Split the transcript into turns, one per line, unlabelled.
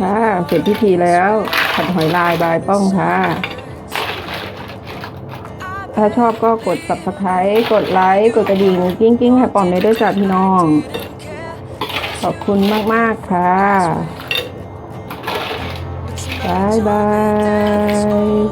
ค่ะ เสร็จพิธีแล้วผัดหอยลายบายป้องค่ะ ถ้าชอบก็กด subscribe กดไลค์กดกระดิ่งกิ้งกิ้งให้ปอมได้ด้วยจ้าพี่น้อง ขอบคุณมาก ๆ ค่ะบายบาย